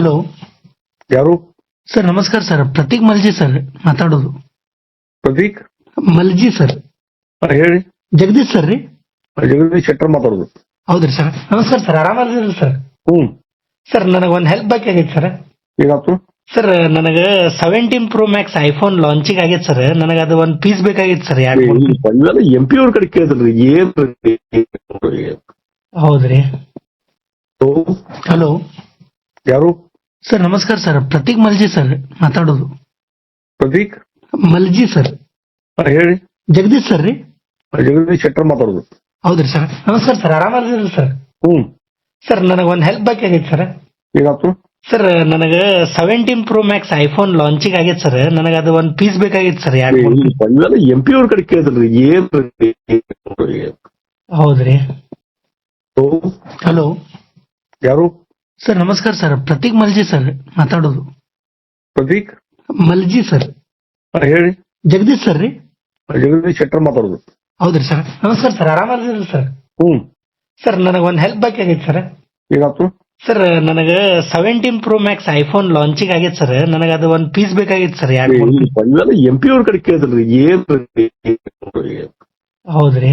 Hello. ಯಾರು? Sir ನಮಸ್ಕಾರ sir. Prateek Malji sir ಮಾತಾಡೋದು. ಪ್ರತೀಕ್? ಮಲ್ಜಿ ಸರ್. ಹೇಳಿ. ಜಗದೀಶ್ ಸರ್ ರೀ? ಜಗದೀಶ್ ಶೆಟ್ಟರ್ ಮಾತಾಡೋದು. ಹೌದ್ರಿ ಸರ್. ನಮಸ್ಕಾರ ಸರ್ ಆರಾಮದಿರಿ ಸರ್? ಹ್ಮ್. ಸರ್ ನನಗೆ ಒಂದು ಹೆಲ್ಪ್ ಬೇಕಾಗಿತ್ತು ಸರ್. ಏನಾಯ್ತು? ಸರ್ ನನಗೆ seventeen pro max iPhone launching ಆಗೈತೆ ಸರ್. ನನಗೆ ಅದು ಒಂದು ಪೀಸ್ ಬೇಕಾಗಿತ್ತು ಸರ್ ಎರಡು. ಇವೆಲ್ಲ ಎಂ ಪಿ ಅವ್ರ ಕಡೆ ಕೇಳಿದ್ರಿ ಏನ್ ಹೌದ್ರಿ. ಹಲೋ. ಯಾರು? ಸರ್ ನಮಸ್ಕಾರ ಸರ್. ಪ್ರತೀಕ್ ಮಲ್ಜಿ ಸರ್ ಮಾತಾಡೋದು. ಪ್ರತೀಕ್? ಮಲ್ಜಿ ಸರ್. ಹೇಳಿ. ಜಗದೀಶ್ ಸರ್ ರೀ? ಜಗದೀಶ್ ಶೆಟ್ಟರ್ ಮಾತಾಡೋದು. ಹೌದ್ರಿ ಸರ್. ನಮಸ್ಕಾರ ಸರ್ ಆರಾಮದಿರಿ ಸರ್? ಹ್ಮ್ ಸರ್ ನನಗೆ ಒಂದು ಹೆಲ್ಪ್ ಬೇಕಾಗಿತ್ತು ಸರ್. ಏನಾಯ್ತು? ಸರ್ ನನಗೆ seventeen pro max iPhone launching ಆಗೈತೆ ಸರ್. ನನಗೆ ಅದು ಒಂದು ಪೀಸ್ ಬೇಕಾಗಿತ್ತು ಸರ್ ಎರಡು ಎಂ ಪಿ ಅವ್ರ ಕಡೆ ಕೇಳಿದ್ರಿ ಏನ್ ಹೌದ್ರಿ. ಹಲೋ? ಯಾರು? ಸರ್ ನಮಸ್ಕಾರ ಸರ್. ಪ್ರತೀಕ್ ಮಲ್ಜಿ ಸರ್ ಮಾತಾಡೋದು. ಪ್ರತೀಕ್? ಮಲ್ಜಿ ಸರ್. ಹೇಳಿ. ಜಗದೀಶ್ ಸರ್ ರೀ. ಜಗದೀಶ್ ಶೆಟ್ಟರ್ ಮಾತಾಡೋದು. ಹೌದ್ರಿ ಸರ್. ನಮಸ್ಕಾರ ಸರ್. ಆರಾಮದಿರಿ ಸರ್? ಹ್ಮ್. ಸರ್ ನನಗೆ ಒಂದು ಹೆಲ್ಪ್ ಬೇಕಾಗಿತ್ತು ಸರ್. ಏನಾಯ್ತು? ಸರ್ ನನಗೆ seventeen pro max iPhone launching ಆಗೈತೆ ಸರ್. ನನಗೆ ಅದು ಒಂದು ಪೀಸ್ ಬೇಕಾಗಿತ್ತು ಸರ್ ಎರಡು ಎಂ ಪಿ ಅವ್ರ ಕಡೆ ಕೇಳಿದ್ರಿ ಏನ್ ಹೌದ್ರಿ.